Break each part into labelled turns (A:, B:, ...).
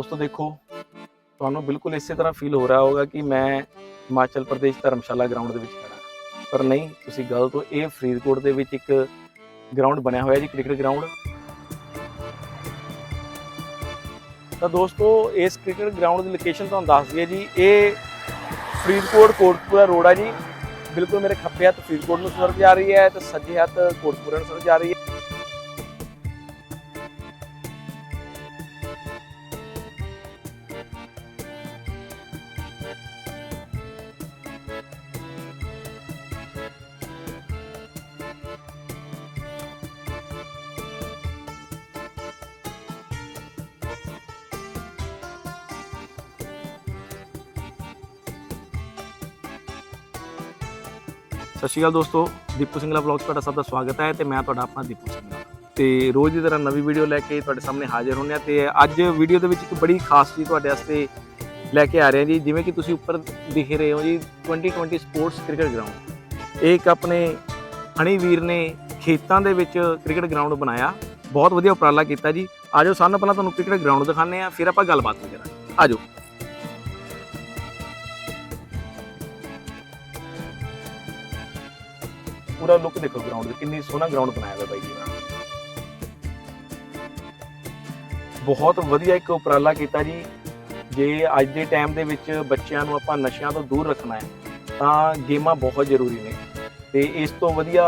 A: ਦੋਸਤੋ ਦੇਖੋ, ਤੁਹਾਨੂੰ ਬਿਲਕੁਲ ਇਸੇ ਤਰ੍ਹਾਂ ਫੀਲ ਹੋ ਰਿਹਾ ਹੋਗਾ ਕਿ ਮੈਂ ਹਿਮਾਚਲ ਪ੍ਰਦੇਸ਼ ਧਰਮਸ਼ਾਲਾ ਗਰਾਊਂਡ ਦੇ ਵਿੱਚ ਖੜਾ ਪਰ ਨਹੀਂ, ਤੁਸੀਂ ਗਲਤ ਹੋ ਇਹ ਫਰੀਦਕੋਟ ਦੇ ਵਿੱਚ ਇੱਕ ਗਰਾਊਂਡ ਬਣਿਆ ਹੋਇਆ ਜੀ ਕ੍ਰਿਕਟ ਗਰਾਊਂਡ ਤਾਂ ਦੋਸਤੋ, ਇਸ ਕ੍ਰਿਕਟ ਗਰਾਊਂਡ ਦੀ ਲੋਕੇਸ਼ਨ ਤੁਹਾਨੂੰ ਦੱਸ ਦਈਏ ਜੀ, ਇਹ ਫਰੀਦਕੋਟ ਕੋਟਪੂਰਾ ਰੋਡ ਆ ਜੀ। ਬਿਲਕੁਲ ਮੇਰੇ ਖੱਬੇ ਹੱਥ ਫਰੀਦਕੋਟ ਨੂੰ ਸਰਵ ਜਾ ਰਹੀ ਹੈ ਤੇ ਸੱਜੇ ਹੱਥ ਕੋਟਪੂਰਾ ਨੂੰ ਸਰਵ ਜਾ ਰਹੀ ਹੈ। ਸਤਿ ਸ਼੍ਰੀ ਅਕਾਲ ਦੋਸਤੋ, ਦੀਪੂ ਸਿੰਘਲਾ ਵਲੌਗਸ ਤੁਹਾਡਾ ਸਭ ਦਾ ਸਵਾਗਤ ਹੈ ਤੇ ਮੈਂ ਤੁਹਾਡਾ ਆਪਣਾ ਦੀਪੂ ਸਿੰਘਲਾ ਤੇ ਰੋਜ਼ ਦੀ ਤਰ੍ਹਾਂ ਨਵੀਂ ਵੀਡੀਓ ਲੈ ਕੇ ਤੁਹਾਡੇ ਸਾਹਮਣੇ ਹਾਜ਼ਰ ਹੁੰਦੇ ਆ ਤੇ ਅੱਜ ਵੀਡੀਓ ਦੇ ਵਿੱਚ ਇੱਕ ਬੜੀ ਖਾਸ ਚੀਜ਼ ਤੁਹਾਡੇ ਵਾਸਤੇ ਲੈ ਕੇ ਆ ਰਹੇ ਹਾਂ ਜੀ, ਜਿਵੇਂ ਕਿ ਤੁਸੀਂ ਉੱਪਰ ਦਿਖ ਰਹੇ ਹੋ ਜੀ 2020 ਸਪੋਰਟਸ ਕ੍ਰਿਕਟ ਗਰਾਊਂਡ ਇਹ ਇੱਕ ਆਪਣੇ ਹਣੀ ਵੀਰ ਨੇ ਖੇਤਾਂ ਦੇ ਵਿੱਚ ਕ੍ਰਿਕਟ ਗਰਾਊਂਡ ਬਣਾਇਆ। ਬਹੁਤ ਵਧੀਆ ਉਪਰਾਲਾ ਕੀਤਾ ਜੀ। ਆਜੋ ਸਾਨੂੰ ਪਹਿਲਾਂ ਤੁਹਾਨੂੰ ਕ੍ਰਿਕਟ ਗਰਾਊਂਡ ਦਿਖਾਉਂਦੇ ਆ ਫਿਰ ਆਪਾਂ ਗੱਲਬਾਤ ਵੀ ਕਰਾਂਗੇ ਆਜੋ ਪੂਰਾ ਲੁੱਕ ਦੇਖੋ ਗਰਾਊਂਡ ਦਾ ਕਿੰਨੀ ਸੋਹਣਾ ਗਰਾਊਂਡ ਬਣਾਇਆ ਹੋਇਆ ਬਾਈ ਜੀ ਬਹੁਤ ਵਧੀਆ ਇੱਕ ਉਪਰਾਲਾ ਕੀਤਾ ਜੀ। ਜੇ ਅੱਜ ਦੇ ਟਾਈਮ ਦੇ ਵਿੱਚ ਬੱਚਿਆਂ ਨੂੰ ਆਪਾਂ ਨਸ਼ਿਆਂ ਤੋਂ ਦੂਰ ਰੱਖਣਾ ਹੈ, ਤਾਂ ਗੇਮਾਂ ਬਹੁਤ ਜ਼ਰੂਰੀ ਨੇ। ਤੇ ਇਸ ਤੋਂ ਵਧੀਆ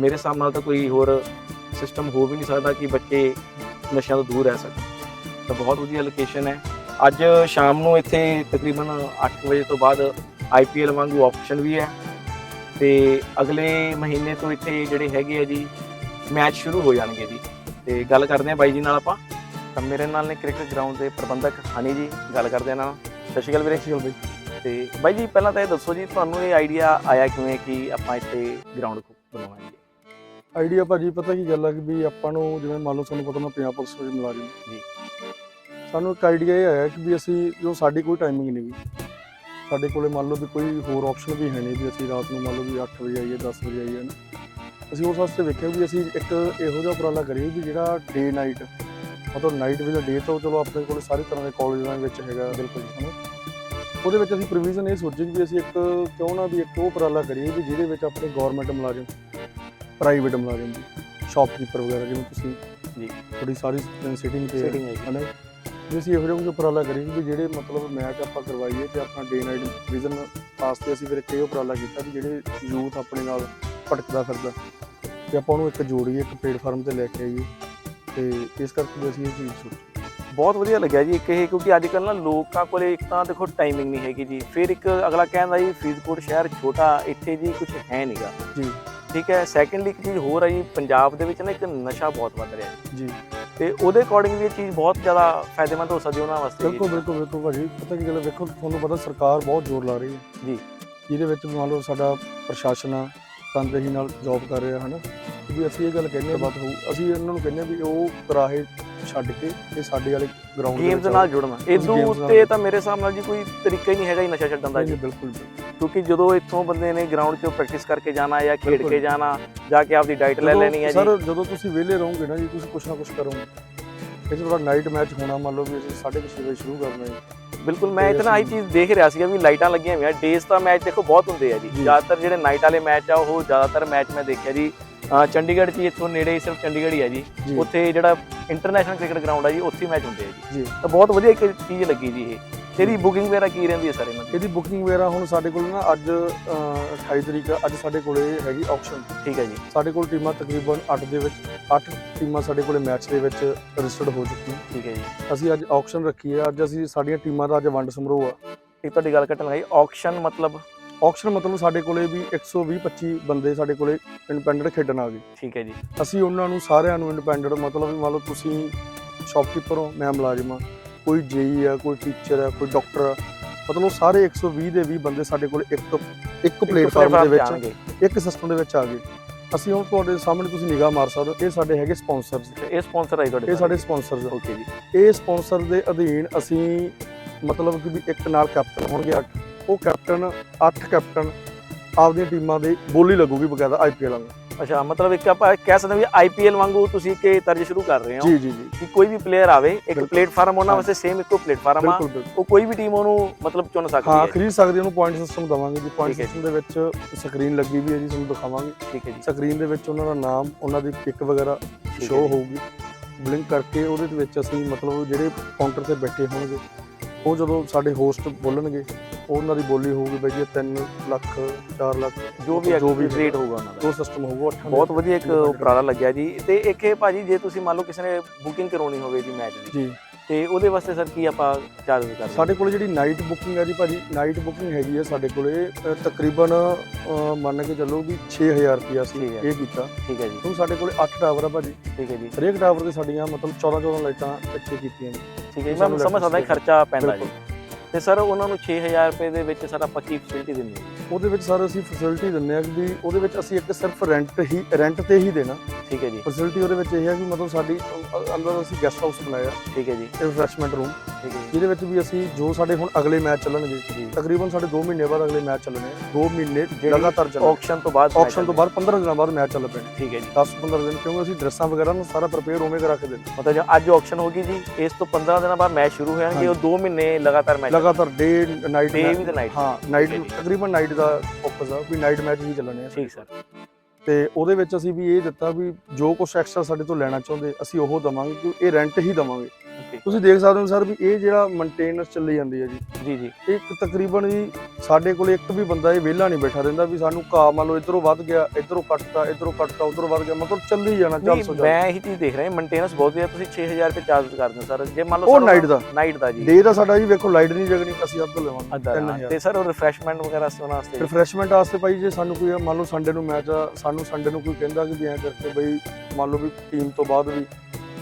A: ਮੇਰੇ ਹਿਸਾਬ ਨਾਲ ਤਾਂ ਕੋਈ ਹੋਰ ਸਿਸਟਮ ਹੋ ਵੀ ਨਹੀਂ ਸਕਦਾ ਕਿ ਬੱਚੇ ਨਸ਼ਿਆਂ ਤੋਂ ਦੂਰ ਰਹਿ ਸਕਣ। ਤਾਂ ਬਹੁਤ ਵਧੀਆ ਲੋਕੇਸ਼ਨ ਹੈ। ਅੱਜ ਸ਼ਾਮ ਨੂੰ ਇੱਥੇ ਤਕਰੀਬਨ 8 ਵਜੇ ਤੋਂ ਬਾਅਦ ਆਈਪੀਐਲ ਵਾਂਗੂ ਆਪਸ਼ਨ ਵੀ ਹੈ। ਤੇ ਅਗਲੇ ਮਹੀਨੇ ਤੋਂ ਇੱਥੇ ਜਿਹੜੇ ਹੈਗੇ ਆ ਜੀ ਮੈਚ ਸ਼ੁਰੂ ਹੋ ਜਾਣਗੇ ਜੀ। ਤੇ ਗੱਲ ਕਰਦੇ ਆ ਬਾਈ ਜੀ ਨਾਲ ਆਪਾਂ। ਤਾਂ ਮੇਰੇ ਨਾਲ ਨੇ ਕ੍ਰਿਕਟ ਗਰਾਊਂਡ ਦੇ ਪ੍ਰਬੰਧਕ ਹਨੀ ਜੀ ਗੱਲ ਕਰਦੇ ਆ ਨਾਲ। ਸਤਿ ਸ਼੍ਰੀ ਅਕਾਲ ਵੀਰੇ। ਸ਼੍ਰੀ ਅਕਾਲ ਤੇ ਬਾਈ ਜੀ ਪਹਿਲਾਂ ਤਾਂ ਇਹ ਦੱਸੋ ਜੀ ਤੁਹਾਨੂੰ ਇਹ ਆਈਡੀਆ ਆਇਆ ਕਿਵੇਂ ਕਿ ਆਪਾਂ ਇੱਥੇ ਗਰਾਊਂਡ ਜੀ
B: ਆਈਡੀਆ ਭਾਜੀ ਪਤਾ ਕੀ ਗੱਲ ਆ ਕਿ ਵੀ ਆਪਾਂ ਨੂੰ ਜਿਵੇਂ ਮੰਨ ਲਓ ਤੁਹਾਨੂੰ ਪਤਾ ਮੈਂ ਪੰਜਾਬ ਪੁਲਿਸ ਵਿੱਚ ਮੁਲਾਜ਼ਮ
A: ਜੀ।
B: ਸਾਨੂੰ ਇੱਕ ਆਈਡੀਆ ਇਹ ਆਇਆ ਕਿ ਵੀ ਅਸੀਂ ਜੋ ਸਾਡੀ ਕੋਈ ਟਾਈਮਿੰਗ ਨਹੀਂ ਗੀ। ਸਾਡੇ ਕੋਲੇ ਮੰਨ ਲਓ ਵੀ ਕੋਈ ਹੋਰ ਆਪਸ਼ਨ ਵੀ ਹੈ ਨਹੀਂ ਵੀ ਅਸੀਂ ਰਾਤ ਨੂੰ ਮੰਨ ਲਓ ਵੀ 8 ਵਜੇ ਆਈਏ 10 ਵਜੇ ਆਈਏ ਨਾ? ਅਸੀਂ ਉਸ ਵਾਸਤੇ ਵੇਖਿਆ ਵੀ ਅਸੀਂ ਇੱਕ ਇਹੋ ਜਿਹਾ ਉਪਰਾਲਾ ਕਰੀਏ ਵੀ ਜਿਹੜਾ ਡੇ ਨਾਈਟ ਮਤਲਬ ਨਾਈਟ ਵਿੱਚ ਡੇ ਤੋਂ ਚਲੋ ਆਪਣੇ ਕੋਲ ਸਾਰੇ ਤਰ੍ਹਾਂ ਦੇ ਕਾਲਜਾਂ ਵਿੱਚ ਹੈਗਾ ਬਿਲਕੁਲ ਹਨਾ ਉਹਦੇ ਵਿੱਚ ਅਸੀਂ ਪ੍ਰੋਵੀਜ਼ਨ ਇਹ ਸੋਚੀ ਵੀ ਅਸੀਂ ਇੱਕ ਕਿਉਂ ਨਾ ਵੀ ਇੱਕ ਉਹ ਉਪਰਾਲਾ ਕਰੀਏ ਵੀ ਜਿਹਦੇ ਵਿੱਚ ਆਪਣੇ ਗਵਰਨਮੈਂਟ ਮੁਲਾਜ਼ਮ ਪ੍ਰਾਈਵੇਟ ਮੁਲਾਜ਼ਮ ਜੀ ਸ਼ਾਪਕੀਪਰ ਵਗੈਰਾ ਜਿਵੇਂ ਤੁਸੀਂ
A: ਜੀ।
B: ਥੋੜੀ ਸਾਰੀ ਸਿਟਿੰਗ ਤੇ
A: ਹੈ ਜੀ।
B: ਅਸੀਂ ਇਹੋ ਜਿਹਾ ਕੁਝ ਉਪਰਾਲਾ ਕਰੀਏ ਵੀ ਜਿਹੜੇ ਮਤਲਬ ਮੈਚ ਆਪਾਂ ਕਰਵਾਈਏ ਤੇ ਆਪਣਾ ਡੇ ਨਾਈਟ ਵਿਜ਼ਨ ਵਾਸਤੇ ਅਸੀਂ ਫਿਰ ਇੱਕ ਇਹ ਉਪਰਾਲਾ ਕੀਤਾ ਵੀ ਜਿਹੜੇ ਯੂਥ ਆਪਣੇ ਨਾਲ ਭਟਕਦਾ ਫਿਰਦਾ। ਤੇ ਆਪਾਂ ਉਹਨੂੰ ਇੱਕ ਜੋੜੀਏ ਇੱਕ ਪਲੇਟਫਾਰਮ ਤੇ ਲੈ ਕੇ ਆਈਏ ਤੇ ਇਸ ਕਰਕੇ ਵੀ ਅਸੀਂ ਇਹ ਚੀਜ਼ ਸੋਚੀ।
A: ਬਹੁਤ ਵਧੀਆ ਲੱਗਿਆ ਜੀ ਇੱਕ ਇਹ ਕਿਉਂਕਿ ਅੱਜ ਕੱਲ੍ਹ ਨਾ ਲੋਕਾਂ ਕੋਲੇ ਇੱਕ ਤਾਂ ਦੇਖੋ ਟਾਈਮਿੰਗ ਨਹੀਂ ਹੈਗੀ ਜੀ। ਫਿਰ ਇੱਕ ਅਗਲਾ ਕਹਿੰਦਾ ਜੀ ਫਰੀਦਕੋਟ ਸ਼ਹਿਰ ਛੋਟਾ ਇੱਥੇ ਜੀ ਕੁਝ ਹੈ ਨਹੀਂਗਾ
B: ਜੀ।
A: ਠੀਕ ਹੈ ਸੈਕੰਡਲੀ ਇੱਕ ਚੀਜ਼ ਹੋਰ ਹੈ ਜੀ ਪੰਜਾਬ ਦੇ ਵਿੱਚ ਨਾ ਇੱਕ ਨਸ਼ਾ ਬਹੁਤ ਵੱਧ ਰਿਹਾ।
B: ਜੀ।
A: ਤੇ ਉਹਦੇ ਅਕੋਰਡਿੰਗ ਵੀ ਇਹ ਚੀਜ਼ ਬਹੁਤ ਜ਼ਿਆਦਾ ਫਾਇਦੇਮੰਦ ਹੋ ਸਕਦੀ ਉਹਨਾਂ ਵਾਸਤੇ ਜੀ।
B: ਬਿਲਕੁਲ ਬਿਲਕੁਲ ਬਿਲਕੁਲ ਭਾਜੀ। ਪਤਾ ਕੀ ਗੱਲ ਹੈ ਵੇਖੋ ਤੁਹਾਨੂੰ ਪਤਾ ਸਰਕਾਰ ਬਹੁਤ ਜ਼ੋਰ ਲਾ ਰਹੀ ਹੈ।
A: ਜੀ।
B: ਜਿਹਦੇ ਵਿੱਚ ਮੰਨ ਲਓ ਸਾਡਾ ਪ੍ਰਸ਼ਾਸਨ ਆ ਤਨਦੇਹੀ ਨਾਲ ਜੌਬ ਕਰ ਰਿਹਾ ਹਨਾ? ਵੀ ਅਸੀਂ ਇਹ ਗੱਲ ਕਹਿੰਦੇ ਆ ਬਾਤ ਹੋਊ। ਅਸੀਂ ਇਹਨਾਂ ਨੂੰ ਕਹਿੰਦੇ ਆ ਵੀ ਉਹ ਕਰਾਹੇ ਛੱਡ ਕੇ ਇਹ ਸਾਡੇ ਵਾਲੇ ਗਰਾਊਂਡ
A: ਗੇਮਸ ਨਾਲ ਜੁੜਨਾ। ਇਦੋਂ
B: games ਨਾਲ-
A: ਉੱਤੇ ਤਾਂ ਮੇਰੇ ਹਿਸਾਬ ਨਾਲ ਜੀ ਕੋਈ ਤਰੀਕਾ ਹੀ ਨਹੀਂ ਹੈਗਾ ਜੀ ਨਸ਼ਾ ਛੱਡਣ ਦਾ ਜੀ।
B: ਬਿਲਕੁਲ ਬਿਲਕੁਲ।
A: ਕਿਉਂਕਿ ਜਦੋਂ ਇੱਥੋਂ ਬੰਦੇ ਨੇ ਗਰਾਊਂਡ 'ਚੋਂ ਪ੍ਰੈਕਟਿਸ ਕਰਕੇ ਜਾਣਾ ਜਾਂ ਖੇਡ। ਕੇ ਜਾਣਾ ਜਾ ਕੇ ਆਪਦੀ ਡਾਈਟ ਲੈ ਲੈਣੀ ਹੈ ਜੀ।
B: ਸਰ ਜਦੋਂ ਤੁਸੀਂ ਵਿਹਲੇ ਰਹੋਗੇ ਨਾ ਜੀ ਤੁਸੀਂ ਕੁਛ ਨਾ ਕੁਛ ਕਰੋਗੇ। ਇਹ ਤੁਹਾਡਾ ਨਾਈਟ ਮੈਚ ਹੋਣਾ ਮੰਨ ਲਓ ਵੀ ਅਸੀਂ 6:30 ਵਜੇ ਸ਼ੁਰੂ ਕਰਨਾ ਹੈ।
A: ਬਿਲਕੁਲ ਮੈਂ ਇਤਨਾ
B: ਅਸੀਂ-
A: ਚੀਜ਼ ਦੇਖ ਰਿਹਾ ਸੀਗਾ ਵੀ ਲਾਈਟਾਂ ਲੱਗੀਆਂ ਹੋਈਆਂ। ਡੇਜ਼ ਦਾ ਮੈਚ ਦੇਖੋ ਬਹੁਤ ਹੁੰਦੇ ਆ ਜੀ। ਜ਼ਿਆਦਾਤਰ ਜਿਹੜੇ ਨਾਈਟ ਵਾਲੇ ਮੈਚ ਆ ਉਹ ਜ਼ਿਆਦਾਤਰ ਮੈਚ ਮੈਂ ਦੇਖਿਆ ਜੀ। ਚੰਡੀਗੜ੍ਹ 'ਚ ਇੱਥੋਂ ਨੇੜੇ ਸਿਰਫ ਚੰਡੀਗੜ੍ਹ ਹੀ ਆ ਜੀ। ਉੱਥੇ ਜਿਹੜਾ ਇੰਟਰਨੈਸ਼ਨਲ ਕ੍ਰਿਕਟ ਗਰਾਊਂਡ ਆ ਜੀ ਉੱਥੇ ਮੈਚ ਹੁੰਦੇ ਆ ਜੀ। ਤਾਂ ਬਹੁਤ ਵਧੀਆ ਇੱਕ ਚੀਜ਼ ਲੱਗੀ ਜੀ ਇਹ। ਤੇਰੀ ਬੁਕਿੰਗ ਵਗੈਰਾ ਕੀ ਰਹਿੰਦੀ ਹੈ ਸਰ ਇਹਨਾਂ ਦੀ
B: ਇਹਦੀ ਬੁਕਿੰਗ ਵਗੈਰਾ ਹੁਣ ਸਾਡੇ ਕੋਲ ਨਾ ਅੱਜ ਅਹ, 28 ਤਰੀਕ ਆ, ਅੱਜ ਸਾਡੇ ਕੋਲੇ ਹੈਗੀ ਆਕਸ਼ਨ
A: ਠੀਕ ਹੈ ਜੀ।
B: ਸਾਡੇ ਕੋਲ ਟੀਮਾਂ ਤਕਰੀਬਨ 8 ਦੇ ਵਿੱਚ 8 ਟੀਮਾਂ ਸਾਡੇ ਕੋਲੇ ਮੈਚ ਦੇ ਵਿੱਚ ਰਜਿਸਟਰਡ ਹੋ ਚੁੱਕੀਆਂ।
A: ਠੀਕ ਹੈ ਜੀ।
B: ਅਸੀਂ ਅੱਜ ਆਕਸ਼ਨ ਰੱਖੀ ਹੈ। ਅੱਜ ਅਸੀਂ ਸਾਡੀਆਂ ਟੀਮਾਂ ਦਾ ਅੱਜ ਵੰਡ ਸਮਾਰੋਹ ਆ।
A: ਇੱਕ ਤੁਹਾਡੀ ਗੱਲ ਕੱਟਣ ਲੱਗੀ। ਆਕਸ਼ਨ ਮਤਲਬ?
B: ਆਕਸ਼ਨ ਮਤਲਬ ਸਾਡੇ ਕੋਲੇ ਵੀ 120 25 ਬੰਦੇ ਸਾਡੇ ਕੋਲੇ ਇੰਡੀਪੈਂਡੈਂਟ ਖੇਡਣ ਆ ਗਏ।
A: ਠੀਕ ਹੈ ਜੀ।
B: ਅਸੀਂ ਉਹਨਾਂ ਨੂੰ ਸਾਰਿਆਂ ਨੂੰ ਇੰਡੀਪੈਂਡੈਂਟ ਮਤਲਬ ਵੀ ਮੰਨ ਲਓ ਤੁਸੀਂ ਸ਼ਾਪਕੀਪਰ ਹੋ ਮੈਂ ਮੁਲਾਜ਼ਮ ਹਾਂ। ਕੋਈ ਜੇਈ ਆ ਕੋਈ ਟੀਚਰ ਆ ਕੋਈ ਡਾਕਟਰ ਆ ਮਤਲਬ ਸਾਰੇ 120 ਦੇ 20 ਬੰਦੇ ਸਾਡੇ ਕੋਲ ਇੱਕ ਇੱਕ ਪਲੇਟਫਾਰਮ ਦੇ ਵਿੱਚ। ਇੱਕ ਸਿਸਟਮ ਦੇ ਵਿੱਚ ਆ ਗਏ। ਅਸੀਂ ਹੁਣ ਤੁਹਾਡੇ ਸਾਹਮਣੇ ਤੁਸੀਂ ਨਿਗਾਹ ਮਾਰ ਸਕਦੇ ਹੋ। ਇਹ ਸਾਡੇ ਹੈਗੇ ਸਪਾਂਸਰਸ।
A: ਤੇ ਇਹ ਸਪਾਂਸਰ ਆਈ ਤੁਹਾਡੇ
B: ਇਹ ਸਾਡੇ ਸਪਾਂਸਰਸ
A: ਓਕੇ ਜੀ।
B: ਇਹ ਸਪਾਂਸਰ ਦੇ ਅਧੀਨ ਅਸੀਂ ਮਤਲਬ ਕਿ ਵੀ ਇੱਕ ਨਾਲ ਕੈਪਟਨ ਹੋਣਗੇ ਅੱਠ। ਉਹ ਕੈਪਟਨ ਅੱਠ ਕੈਪਟਨ ਆਪਦੀਆਂ ਟੀਮਾਂ ਦੇ ਬੋਲੀ ਲੱਗੂਗੀ ਬਕਾਇਦਾ ਆਈਪੀਐਲ ਵਾਂਗ।
A: ਅੱਛਾ ਮਤਲਬ ਇੱਕ ਆਪਾਂ ਕਹਿ ਸਕਦੇ ਹਾਂ ਵੀ ਆਈਪੀਐਲ ਵਾਂਗੂ ਤੁਸੀਂ ਇੱਕ ਤਰਜ ਸ਼ੁਰੂ ਕਰ ਰਹੇ ਹੋ
B: ਜੀ ਜੀ ਜੀ।
A: ਕਿ ਕੋਈ ਵੀ ਪਲੇਅਰ ਆਵੇ ਇੱਕ। ਪਲੇਟਫਾਰਮ ਉਹਨਾਂ। ਵਾਸਤੇ ਸੇਮ ਇੱਕੋ ਪਲੇਟਫਾਰਮ ਆ। ਉਹ ਕੋਈ ਵੀ ਟੀਮ ਉਹਨੂੰ ਮਤਲਬ ਚੁਣ ਸਕਦੀ
B: ਹਾਂ
A: ਹੈ।
B: ਖਰੀਦ ਸਕਦੇ ਉਹਨੂੰ ਪੁਆਇੰਟ ਸਿਸਟਮ ਦਵਾਂਗੇ ਜੀ। ਪੁਆਇੰਟ ਸਿਸਟਮ ਦੇ ਵਿੱਚ ਸਕਰੀਨ ਲੱਗੀ ਵੀ ਹੈ ਜੀ ਤੁਹਾਨੂੰ ਦਿਖਾਵਾਂਗੇ।
A: ਠੀਕ ਹੈ ਜੀ।
B: ਸਕਰੀਨ ਦੇ ਵਿੱਚ ਉਹਨਾਂ ਦਾ ਨਾਮ ਉਹਨਾਂ ਦੀ ਪਿਕ ਵਗੈਰਾ ਸ਼ੋ। ਹੋਊਗੀ। ਬਲਿੰਕ ਕਰਕੇ ਉਹਦੇ ਵਿੱਚ ਅਸੀਂ ਮਤਲਬ ਜਿਹੜੇ ਕਾਊਂਟਰ ਤੇ ਬੈਠੇ ਹੋਣਗੇ ਉਹ ਜਦੋਂ ਸਾਡੇ ਹੋਸਟ ਬੋਲਣਗੇ ਉਹਨਾਂ ਦੀ ਬੋਲੀ ਹੋਊਗੀ ਬਈ ਜੀ 3 ਲੱਖ 4 ਲੱਖ
A: ਜੋ ਵੀ
B: ਜੋ ਵੀ
A: ਰੇਟ ਹੋਊਗਾ। ਉਹਨਾਂ ਦਾ।
B: ਉਹ ਸਿਸਟਮ ਹੋਊਗਾ
A: ਬਹੁਤ ਵਧੀਆ ਇੱਕ। ਉਪਰਾਲਾ ਲੱਗਿਆ ਜੀ। ਤੇ ਇੱਕ ਇਹ ਭਾਜੀ ਜੇ ਤੁਸੀਂ ਮੰਨ ਲਓ ਕਿਸੇ ਨੇ ਬੁਕਿੰਗ ਕਰਾਉਣੀ ਹੋਵੇ ਜੀ ਮੈਚ ਦੀ
B: ਜੀ।
A: ਤੇ ਉਹਦੇ ਵਾਸਤੇ ਸਰ ਕੀ ਆਪਾਂ ਚਾਰਜ ਕਰਦੇ
B: ਸਾਡੇ ਕੋਲ ਜਿਹੜੀ ਨਾਈਟ ਬੁਕਿੰਗ ਹੈ ਜੀ ਭਾਜੀ ਨਾਈਟ ਬੁਕਿੰਗ ਹੈਗੀ ਹੈ ਸਾਡੇ ਕੋਲੇ ਤਕਰੀਬਨ ਮੰਨ ਕੇ ਚੱਲੋ ਵੀ 6000 ਰੁਪਿਆ ਸੀ। ਇਹ ਕੀਤਾ।
A: ਠੀਕ ਹੈ ਜੀ।
B: ਹੁਣ ਸਾਡੇ ਕੋਲੇ 8 ਟਾਵਰ ਆ ਭਾਜੀ।
A: ਠੀਕ ਹੈ ਜੀ।
B: ਹਰੇਕ ਟਾਵਰ ਤੇ ਸਾਡੀਆਂ ਮਤਲਬ 14 14 ਲਾਈਟਾਂ ਇੱਥੇ ਕੀਤੀਆਂ ਨੇ।
A: ਠੀਕ ਹੈ ਜੀ। ਮੈਂ ਸਮਝ ਸਕਦਾ ਖਰਚਾ ਪੈਂਦਾ ਜੀ। ਤੇ ਸਰ ਉਹਨਾਂ ਨੂੰ 6000 ਰੁਪਏ ਦੇ ਵਿੱਚ ਸਰ ਆਪਾਂ ਕੀ ਫੈਸਿਲਿਟੀ ਦਿੰਦੇ ਹਾਂ।
B: ਉਹਦੇ ਵਿੱਚ ਸਰ ਅਸੀਂ ਫੈਸਿਲਿਟੀ ਦਿੰਦੇ ਆ ਕਿ ਵੀ ਉਹਦੇ ਵਿੱਚ ਅਸੀਂ ਇੱਕ ਸਿਰਫ ਰੈਂਟ ਹੀ ਰੈਂਟ ਤੇ ਹੀ ਦੇਣਾ।
A: ਠੀਕ ਹੈ ਜੀ।
B: ਫੈਸਿਲਿਟੀ ਉਹਦੇ ਵਿੱਚ ਇਹ ਹੈ ਕਿ ਮਤਲਬ ਸਾਡੀ ਅੰਦਰ ਅਸੀਂ ਗੈਸਟ ਹਾਊਸ ਬਣਾਇਆ।
A: ਠੀਕ ਹੈ ਜੀ।
B: ਰਿਫਰੈਸ਼ਮੈਂਟ ਰੂਮ
A: ਠੀਕ ਹੈ
B: ਜਿਹਦੇ ਵਿੱਚ ਵੀ ਅਸੀਂ ਜੋ ਸਾਡੇ ਹੁਣ ਅਗਲੇ ਮੈਚ ਚੱਲਣਗੇ
A: ਜੀ।
B: ਤਕਰੀਬਨ ਸਾਡੇ 2 ਮਹੀਨੇ ਬਾਅਦ ਅਗਲੇ ਮੈਚ ਚੱਲਣੇ 2 ਮਹੀਨੇ ਲਗਾਤਾਰ ਚੱਲਣੇ
A: ਆਕਸ਼ਨ ਤੋਂ ਬਾਅਦ
B: ਆਕਸ਼ਨ ਤੋਂ ਬਾਅਦ 15 ਦਿਨਾਂ ਬਾਅਦ ਮੈਚ ਚੱਲ ਪੈਣੇ।
A: ਠੀਕ ਹੈ ਜੀ।
B: 10 15 ਦਿਨ ਕਿਉਂਕਿ ਅਸੀਂ ਡਰੈਸਾਂ ਵਗੈਰਾ ਨੂੰ ਸਾਰਾ ਪ੍ਰਪੇਅਰ ਉਵੇਂ ਕਰ ਰੱਖਦੇ ਨੇ
A: ਮਤਲਬ ਜੋ ਅੱਜ ਆਕਸ਼ਨ ਹੋਗੀ ਜੀ ਇਸ ਤੋਂ 15 ਦਿਨਾਂ ਬਾਅਦ ਮੈਚ ਸ਼ੁਰੂ ਹੋ ਜਾਣਗੇ ਉਹ 2 ਮਹੀਨੇ ਲਗਾਤਾਰ ਮੈਚ
B: ਲਗਾਤਾਰ ਡੇ ਨਾਈਟ
A: with night।
B: ਹਾਂ ਨਾਈਟ
A: ਹੈ ਜੀ।
B: ਤਕਰੀਬਨ ਨਾਈਟ ਦਾ ਫੋਕਸ ਆ ਵੀ ਨਾਈਟ ਮੈਚ ਹੀ ਚੱਲਣੇ ਆ
A: ਠੀਕ ਸਰ।
B: ਤੇ ਉਹਦੇ ਵਿੱਚ ਅਸੀਂ ਵੀ ਇਹ ਦਿੱਤਾ ਵੀ ਜੋ ਕੁਝ ਐਕਸਟਰਾ ਸਾਡੇ ਤੋਂ ਲੈਣਾ ਚਾਹੁੰਦੇ ਅਸੀਂ ਉਹ ਦਵਾਂਗੇ ਕਿ ਇਹ ਰੈਂਟ ਹੀ ਦਵਾਂਗੇ। ਤੁਸੀਂ ਦੇਖ ਸਕਦੇ ਹੋ ਸਰ ਵੀ ਇਹ ਜਿਹੜਾ ਮੇਨਟੇਨੈਂਸ ਚੱਲੀ ਜਾਂਦੀ ਹੈ ਜੀ।
A: ਜੀ ਜੀ।
B: ਇੱਕ ਤਕਰੀਬਨ ਜੀ ਸਾਡੇ ਕੋਲ ਇੱਕ ਵੀ ਬੰਦਾ ਇਹ ਵਿਹਲਾ ਨਹੀਂ ਬੈਠਾ ਰਹਿੰਦਾ ਵੀ ਸਾਨੂੰ ਘਾਹ ਮੰਨ ਲਓ ਇਧਰੋਂ ਵੱਧ ਗਿਆ ਇਧਰੋਂ ਕੱਟਤਾ ਇਧਰੋਂ ਕੱਟਤਾ ਉਧਰੋਂ ਵੱਧ ਗਿਆ ਮਤਲਬ ਚੱਲੀ ਜਾਣਾ ਚੱਲ ਸੋ ਚੱਲ
A: ਮੈਂ ਇਹੀ ਚੀਜ਼ ਦੇਖ ਰਿਹਾ ਮੇਨਟੇਨੈਂਸ ਬਹੁਤ ਵਧੀਆ ਤੁਸੀਂ 6000 ਰੁਪਏ ਚਾਰਜ ਕਰਦੇ ਹੋ ਸਰ। ਜੇ ਮੰਨ ਲਓ
B: ਉਹ ਨਾਈਟ ਦਾ।
A: ਨਾਈਟ ਦਾ ਜੀ।
B: ਡੇ ਦਾ ਸਾਡਾ ਜੀ ਵੇਖੋ ਲਾਈਟ ਨਹੀਂ ਜਗਣੀ ਅਸੀਂ ਲਵਾਂਗੇ ਤਿੰਨ
A: ਰਾਤ।
B: ਹਜ਼ਾਰ।
A: ਤੇ ਸਰ ਉਹ ਰਿਫਰੈਸ਼ਮੈਂਟ ਵਗੈਰਾ ਸੋਨਾ ਵਾਸਤੇ
B: ਰਿਫਰੈਸ਼ਮੈਂਟ ਵਾਸਤੇ ਭਾਈ ਜੇ ਸਾਨੂੰ ਕੋਈ ਮੰਨ ਲਓ ਸੰਡੇ ਨੂੰ ਮੈਚ ਆ ਸਾਨੂੰ ਸੰਡੇ ਨੂੰ ਕੋਈ ਕਹਿੰਦਾ ਕਿ ਵੀ ਐਂ ਕਰਕੇ ਬਈ ਮੰਨ ਲਓ ਵੀ ਟੀਮ ਤੋਂ ਬਾਅਦ ਵੀ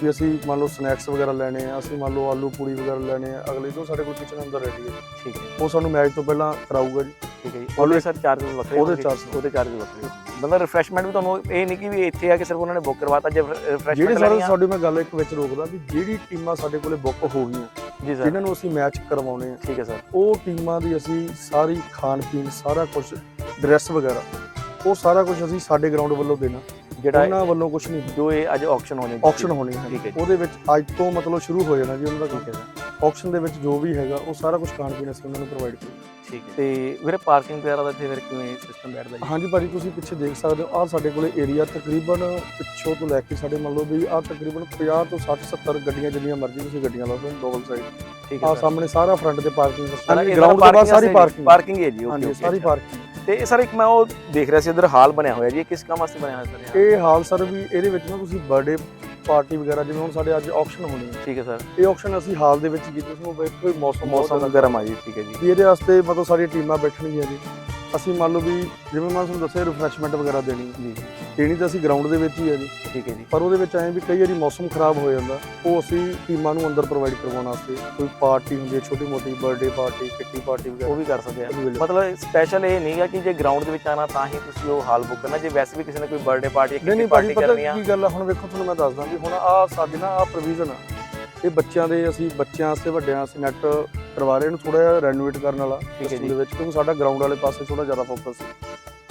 B: ਕਿ ਅਸੀਂ ਮੰਨ ਲਓ ਸਨੈਕਸ ਵਗੈਰਾ ਲੈਣੇ ਆ ਅਸੀਂ ਮੰਨ ਲਓ ਆਲੂ ਪੂਰੀ ਵਗੈਰਾ ਲੈਣੇ ਆ ਅਗਲੇ ਤੋਂ ਸਾਡੇ ਕੋਲ ਕਿਚਨ ਅੰਦਰ ਰੈਡੀ ਹੈ
A: ਠੀਕ ਹੈ।
B: ਉਹ ਸਾਨੂੰ ਮੈਚ ਤੋਂ ਪਹਿਲਾਂ ਕਰਾਊਗਾ ਜੀ।
A: ਠੀਕ ਹੈ ਉਹਦੇ ਸਰ ਚਾਰजेस ਵੱਖਰੇ
B: ਉਹਦੇ ਚਾਰਜ
A: ਉਹਦੇ ਚਾਰजेस ਵੱਖਰੇ ਮਤਲਬ ਰਿਫਰੈਸ਼ਮੈਂਟ ਵੀ ਤੁਹਾਨੂੰ ਇਹ ਨਹੀਂ ਕਿ ਵੀ ਇੱਥੇ ਆ ਕੇ ਸਿਰਫ ਉਹਨਾਂ ਨੇ ਬੁੱਕ ਕਰਵਾਤਾ ਜੇ ਰਿਫਰੈਸ਼ਮੈਂਟ ਜਿਹੜੀ ਸਰ
B: ਤੁਹਾਡੀ ਮੈਂ ਗੱਲ ਇੱਕ ਵਿੱਚ ਰੋਕਦਾ ਵੀ ਜਿਹੜੀ ਟੀਮਾਂ ਸਾਡੇ ਕੋਲੇ ਬੁੱਕ ਹੋ ਗਈਆਂ
A: ਜੀ ਸਰ
B: ਜਿਨ੍ਹਾਂ ਨੂੰ ਅਸੀਂ ਮੈਚ ਕਰਵਾਉਣੇ ਆ
A: ਠੀਕ ਹੈ ਸਰ
B: ਉਹ ਟੀਮਾਂ ਦੀ ਅਸੀਂ ਸਾਰੀ ਖਾਣ ਪੀਣ ਸਾਰਾ ਕੁਝ ਡਰੈਸ ਵਗੈਰਾ ਉਹ ਸਾਰਾ ਕੁਝ ਅਸੀਂ ਸਾਡੇ ਗਰਾਊਂਡ ਵੱਲੋਂ ਦੇਣਾ।
A: ਜਿਹੜਾ
B: ਉਹਨਾਂ ਵੱਲੋਂ ਕੁਝ ਨਹੀਂ
A: ਜੋ ਇਹ ਅੱਜ ਆਕਸ਼ਨ ਹੋਣੇ।
B: ਆਕਸ਼ਨ ਹੋਣੀ ਹੈ।
A: ਠੀਕ ਹੈ
B: ਉਹਦੇ ਵਿੱਚ ਅੱਜ ਤੋਂ ਮਤਲਬ ਸ਼ੁਰੂ ਹੋ ਜਾਣਾ ਜੀ ਉਹਨਾਂ ਦਾ
A: ਠੀਕ ਹੈ
B: ਆਕਸ਼ਨ ਦੇ ਵਿੱਚ ਜੋ ਵੀ ਹੈਗਾ ਉਹ ਸਾਰਾ ਕੁਝ ਖਾਣ ਪੀਣ ਅਸੀਂ ਉਹਨਾਂ ਨੂੰ ਪ੍ਰੋਵਾਈਡ ਕਰਾਂਗੇ
A: ਠੀਕ ਹੈ। ਤੇ ਵੀਰੇ ਪਾਰਕਿੰਗ ਵਗੈਰਾ ਦਾ ਇੱਥੇ ਫਿਰ ਕਿਵੇਂ ਸਿਸਟਮ ਬੈਠਦਾ ਜੀ?
B: ਹਾਂਜੀ ਭਾਜੀ ਤੁਸੀਂ ਪਿੱਛੇ ਦੇਖ ਸਕਦੇ ਹੋ ਆਹ ਸਾਡੇ ਕੋਲੇ ਏਰੀਆ ਤਕਰੀਬਨ ਪਿੱਛੋਂ ਤੋਂ ਲੈ ਕੇ ਸਾਡੇ ਮੰਨ ਲਓ ਵੀ ਆਹ ਤਕਰੀਬਨ 50 ਤੋਂ 60 70 ਗੱਡੀਆਂ ਜਿੰਨੀਆਂ ਮਰਜ਼ੀ ਤੁਸੀਂ ਗੱਡੀਆਂ ਲਾ ਸਕਦੇ ਡਬਲ ਸਾਈਡ
A: ਠੀਕ ਹੈ ਸਰ
B: ਸਾਹਮਣੇ ਸਾਰਾ ਫਰੰਟ ਤੇ ਪਾਰਕਿੰਗ
A: ਇਹਦਾ
B: ਗਰਾਊਂਡ ਤੋਂ ਬਾਅਦ ਸਾਰੀ ਪਾਰਕਿੰਗ
A: ਪਾਰਕਿੰਗ ਹੈ। ਜੀ ਓਕੇ
B: ਸਾਰੀ। ਪਾਰਕਿੰਗ
A: ਤੇ ਸਰ ਇੱਕ ਮੈਂ ਉਹ ਦੇਖ ਰਿਹਾ ਸੀ ਇਧਰ ਹਾਲ ਬਣਿਆ ਹੋਇਆ ਜੀ ਇਹ ਕਿਸ ਕੰਮ ਵਾਸਤੇ ਬਣਿਆ ਹੋਇਆ ਸਰ
B: ਇਹ? ਹਾਲ ਸਰ ਵੀ ਇਹਦੇ ਵਿੱਚ ਨਾ ਤੁਸੀਂ ਬਰਥਡੇ ਪਾਰਟੀ ਵਗੈਰਾ ਜਿਵੇਂ ਹੁਣ ਸਾਡੇ ਅੱਜ ਆਕਸ਼ਨ ਹੋਣੀ ਹੈ।
A: ਠੀਕ ਹੈ ਸਰ।
B: ਇਹ ਆਕਸ਼ਨ ਅਸੀਂ ਹਾਲ ਦੇ ਵਿੱਚ ਕੀਤੇ ਸੀ ਉਹ ਇਹ ਮੌਸਮ
A: ਮੌਸਮ ਗਰਮ ਆ ਜੀ ਠੀਕ ਹੈ ਜੀ।
B: ਵੀ ਇਹਦੇ ਵਾਸਤੇ ਮਤਲਬ ਸਾਰੀਆਂ ਟੀਮਾਂ ਬੈਠਣਗੀਆਂ ਜੀ। ਅਸੀਂ ਮੰਨ ਲਓ ਵੀ ਜਿਵੇਂ ਮੈਂ ਤੁਹਾਨੂੰ ਦੱਸਿਆ ਰਿਫਰੈਸ਼ਮੈਂਟ ਵਗੈਰਾ ਦੇਣੀ।
A: ਜੀ।
B: ਦੇਣੀ ਤਾਂ ਅਸੀਂ ਗਰਾਊਂਡ ਦੇ ਵਿੱਚ ਹੀ ਹੈ ਜੀ।
A: ਠੀਕ ਹੈ ਜੀ।
B: ਪਰ ਉਹਦੇ ਵਿੱਚ ਐਂ ਵੀ ਕਈ ਵਾਰੀ ਮੌਸਮ ਖਰਾਬ ਹੋ ਜਾਂਦਾ। ਉਹ ਅਸੀਂ ਟੀਮਾਂ ਨੂੰ ਅੰਦਰ ਪ੍ਰੋਵਾਈਡ ਕਰਵਾਉਣ ਵਾਸਤੇ ਕੋਈ ਪਾਰਟੀ ਹੁੰਦੀ ਹੈ ਛੋਟੀ ਮੋਟੀ ਬਰਥਡੇ ਪਾਰਟੀ ਕਿੱਟੀ ਪਾਰਟੀ
A: ਉਹ
B: ਵਗੈਰਾ
A: ਵੀ ਕਰ ਸਕਦੇ ਆ। ਮਤਲਬ ਸਪੈਸ਼ਲ ਇਹ ਨਹੀਂਗਾ ਕਿ ਜੇ ਗਰਾਊਂਡ ਦੇ ਵਿੱਚ ਆਣਾ ਤਾਂ ਹੀ ਤੁਸੀਂ ਉਹ ਹਾਲ ਬੁੱਕ ਕਰਨਾ। ਜੇ ਵੈਸੇ ਵੀ ਕਿਸੇ ਨੇ ਕੋਈ ਬਰਥਡੇ ਪਾਰਟੀ
B: ਨਹੀਂ ਨਹੀਂ
A: ਪਾਰਟੀ ਕਰਨੀ ਆ।
B: ਕੀ ਗੱਲ ਹੁਣ ਵੇਖੋ ਤੁਹਾਨੂੰ ਮੈਂ ਦੱਸਦਾ ਵੀ ਹੁਣ ਆ ਸਾਡੇ ਨਾ ਆ ਪ੍ਰੋਵੀਜ਼ਨ ਆ। ਇਹ ਬੱਚਿਆਂ ਦੇ ਅਸੀਂ ਬੱਚਿਆਂ ਵਾਸਤੇ ਵੱਡਿਆਂ ਵਾਸਤੇ ਨੈਟ ਕਰਵਾ ਰਹੇ ਨੂੰ ਥੋੜਾ ਜਿਹਾ ਰੈਨੋਵੇਟ ਕਰਨ ਵਾਲਾ
A: ਹੈ ਜੀ।
B: ਦੇ ਵਿੱਚ ਕਿਉਂਕਿ ਸਾਡਾ ਗਰਾਊਂਡ ਵਾਲੇ ਪਾਸੇ ਥੋੜਾ ਜ਼ਿਆਦਾ ਫੋਕਸ ਸੀ।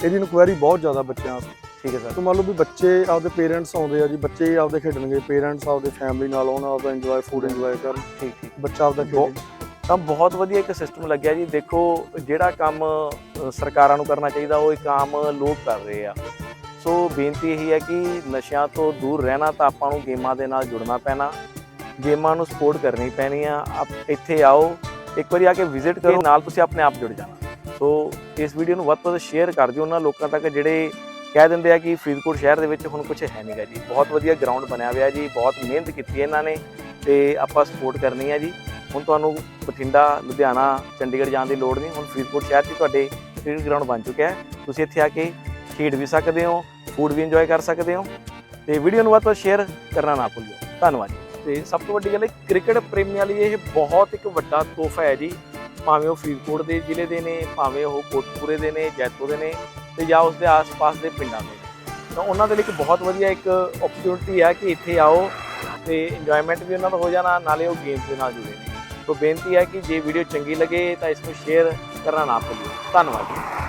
B: ਇਹਦੀ ਇਨਕੁਆਇਰੀ ਬਹੁਤ ਜ਼ਿਆਦਾ ਬੱਚਿਆਂ ਵਾਸਤੇ।
A: ਠੀਕ ਹੈ ਸਰ।
B: ਤੋ ਮੰਨ ਲਓ ਵੀ ਬੱਚੇ ਆਪਦੇ ਪੇਰੈਂਟਸ ਆਉਂਦੇ ਆ ਜੀ ਬੱਚੇ ਆਪਦੇ ਖੇਡਣਗੇ ਪੇਰੈਂਟਸ ਆਪਦੇ ਫੈਮਿਲੀ ਨਾਲ ਆਉਣ ਆਪਦਾ ਇੰਜੋਏ ਫੂਡ ਇੰਜੋਏ ਕਰਨ।
A: ਠੀਕ ਠੀਕ।
B: ਬੱਚਾ ਆਪਦਾ ਖੇਡੇ।
A: ਤਾਂ ਬਹੁਤ ਵਧੀਆ ਇੱਕ ਸਿਸਟਮ ਲੱਗਿਆ ਜੀ। ਦੇਖੋ ਜਿਹੜਾ ਕੰਮ ਸਰਕਾਰਾਂ ਨੂੰ ਕਰਨਾ ਚਾਹੀਦਾ ਉਹ ਇੱਕ ਆਮ ਲੋਕ ਕਰ ਰਹੇ ਆ। ਸੋ ਬੇਨਤੀ ਇਹੀ ਹੈ ਕਿ ਨਸ਼ਿਆਂ ਤੋਂ ਦੂਰ ਰਹਿਣਾ ਤਾਂ ਆਪਾਂ ਨੂੰ ਗੇਮਾਂ ਦੇ ਨਾਲ ਜੁੜਨਾ ਪੈਣਾ। ਗੇਮਾਂ ਨੂੰ ਸਪੋਰਟ ਕਰਨੀ ਪੈਣੀ ਆ। ਆਪ ਇੱਥੇ ਆਓ ਇੱਕ ਵਾਰੀ ਆ ਕੇ ਵਿਜ਼ਿਟ ਕਰੋ ਨਾਲ ਤੁਸੀਂ ਆਪਣੇ ਆਪ ਜੁੜ ਜਾਣਾ। ਸੋ ਇਸ ਵੀਡੀਓ ਨੂੰ ਵੱਧ ਤੋਂ ਵੱਧ ਸ਼ੇਅਰ ਕਰ ਦਿਓ ਉਹਨਾਂ ਲੋਕਾਂ ਤੱਕ ਜਿਹੜੇ ਕਹਿ ਦਿੰਦੇ ਆ ਕਿ ਫਰੀਦਕੋਟ ਸ਼ਹਿਰ ਦੇ ਵਿੱਚ ਹੁਣ ਕੁਝ ਹੈ ਨਹੀਂਗਾ ਜੀ। ਬਹੁਤ ਵਧੀਆ ਗਰਾਊਂਡ ਬਣਿਆ ਹੋਇਆ ਜੀ, ਬਹੁਤ ਮਿਹਨਤ ਕੀਤੀ ਹੈ ਇਹਨਾਂ ਨੇ ਤੇ ਆਪਾਂ ਸਪੋਰਟ ਕਰਨੀ ਹੈ ਜੀ। ਹੁਣ ਤੁਹਾਨੂੰ ਬਠਿੰਡਾ, ਲੁਧਿਆਣਾ, ਚੰਡੀਗੜ੍ਹ ਜਾਣ ਦੀ ਲੋੜ ਨਹੀਂ। ਹੁਣ ਫਰੀਦਕੋਟ ਸ਼ਹਿਰ 'ਚ ਹੀ ਤੁਹਾਡੇ ਕ੍ਰਿਕਟ ਗਰਾਊਂਡ ਬਣ ਚੁੱਕਿਆ ਹੈ। ਤੁਸੀਂ ਇੱਥੇ ਆ ਕੇ ਖੇਡ ਵੀ ਸਕਦੇ ਹੋ ਫੂਡ ਵੀ ਇੰਜੋਏ ਕਰ ਸਕਦੇ ਹੋ ਤੇ ਵੀਡੀਓ ਨੂੰ ਵੱਧ ਤੋਂ ਸ਼ੇਅਰ ਕਰਨਾ ਨਾ ਭੁੱਲਿਓ। ਧੰਨਵਾਦ ਜੀ। ਤੇ ਸਭ ਤੋਂ ਵੱਡੀ ਗੱਲ ਹੈ ਕ੍ਰਿਕਟ ਪ੍ਰੇਮੀਆਂ ਲਈ ਇਹ ਬਹੁਤ ਇੱਕ ਵੱਡਾ ਤੋਹਫਾ ਹੈ ਜੀ। ਭਾਵੇਂ ਉਹ ਫਰੀਦਕੋਟ ਦੇ ਜ਼ਿਲ੍ਹੇ ਦੇ ਨੇ, ਭਾਵੇਂ ਉਹ ਕੋਟਪੂਰੇ ਦੇ ਨੇ, ਜੈਤੋ ਦੇ ਨੇ ਤੇ ਜਾਂ ਉਸ ਦੇ ਆਸ-ਪਾਸ ਦੇ ਪਿੰਡਾਂ ਦੇ। ਤਾਂ ਉਹਨਾਂ ਦੇ ਲਈ ਇੱਕ ਬਹੁਤ ਵਧੀਆ ਇੱਕ ਓਪਰਚੁਨਿਟੀ ਹੈ ਕਿ ਇੱਥੇ ਆਓ ਤੇ ਇੰਜੋਇਮੈਂਟ ਵੀ ਉਹਨਾਂ ਦਾ ਹੋ ਜਾਣਾ, ਨਾਲੇ ਉਹ ਗੇਮਸ ਦੇ ਨਾਲ ਜੁੜੇ ਨੇ। ਸੋ ਬੇਨਤੀ ਹੈ ਕਿ ਜੇ ਵੀਡੀਓ ਚੰਗੀ ਲੱਗੇ ਤਾਂ ਇਸ ਨੂੰ ਸ਼ੇਅਰ ਕਰਨਾ ਨਾ ਭੁੱਲਿਓ। ਧੰਨਵਾਦ।